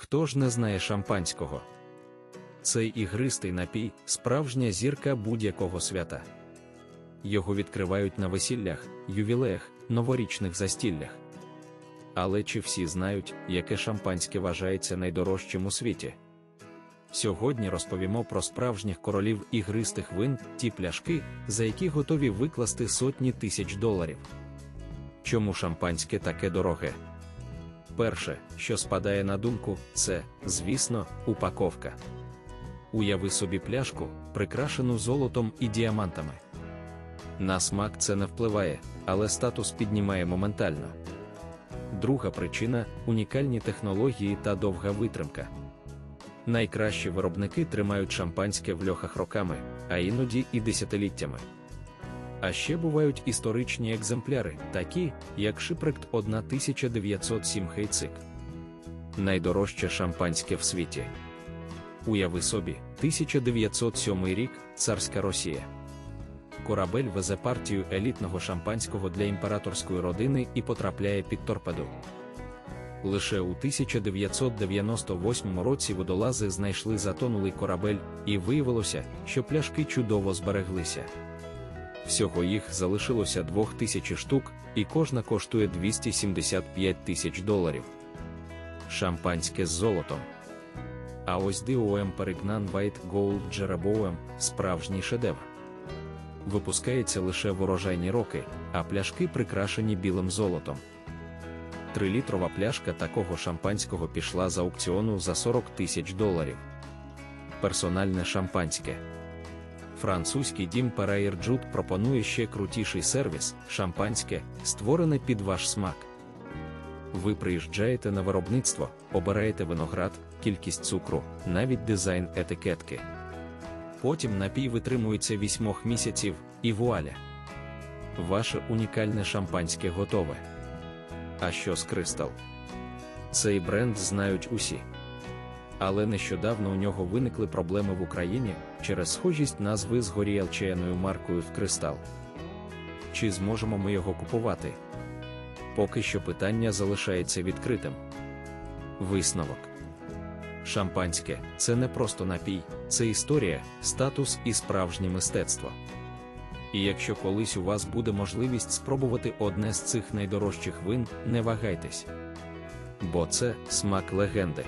Хто ж не знає шампанського? Цей ігристий напій справжня зірка будь-якого свята. Його відкривають на весіллях, ювілеях, новорічних застіллях. Але чи всі знають, яке шампанське вважається найдорожчим у світі? Сьогодні розповімо про справжніх королів ігристих вин, ті пляшки, за які готові викласти сотні тисяч доларів. Чому шампанське таке дороге? Перше, що спадає на думку, це, звісно, упаковка. Уяви собі пляшку, прикрашену золотом і діамантами. На смак це не впливає, але статус піднімає моментально. Друга причина унікальні технології та довга витримка. Найкращі виробники тримають шампанське в льохах роками, а іноді і десятиліттями. А ще бувають історичні екземпляри, такі, як Шипрект 1907 Хейцик. Найдорожче шампанське в світі. Уяви собі, 1907 рік, царська Росія. Корабель везе партію елітного шампанського для імператорської родини і потрапляє під торпеду. Лише у 1998 році водолази знайшли затонулий корабель, і виявилося, що пляшки чудово збереглися. Всього їх залишилося 2000 штук, і кожна коштує 275 тисяч доларів. Шампанське з золотом. А ось DOM Perignan White Gold Jeroboam – справжній шедевр. Випускається лише в урожайні роки, а пляшки прикрашені білим золотом. Трилітрова пляшка такого шампанського пішла з аукціону за 40 тисяч доларів. Персональне шампанське. Французький дім Jude пропонує ще крутіший сервіс шампанське, створене під ваш смак. Ви приїжджаєте на виробництво, обираєте виноград, кількість цукру, навіть дизайн етикетки. Потім напій витримується 8 місяців, і вуаля. Ваше унікальне шампанське готове. А що з Кристал? Цей бренд знають усі. Але нещодавно у нього виникли проблеми в Україні через схожість назви з горіалчаяною маркою в Кристал. Чи зможемо ми його купувати? Поки що питання залишається відкритим. Висновок. Шампанське це не просто напій, це історія, статус і справжнє мистецтво. І якщо колись у вас буде можливість спробувати одне з цих найдорожчих вин, не вагайтесь. Бо це смак легенди.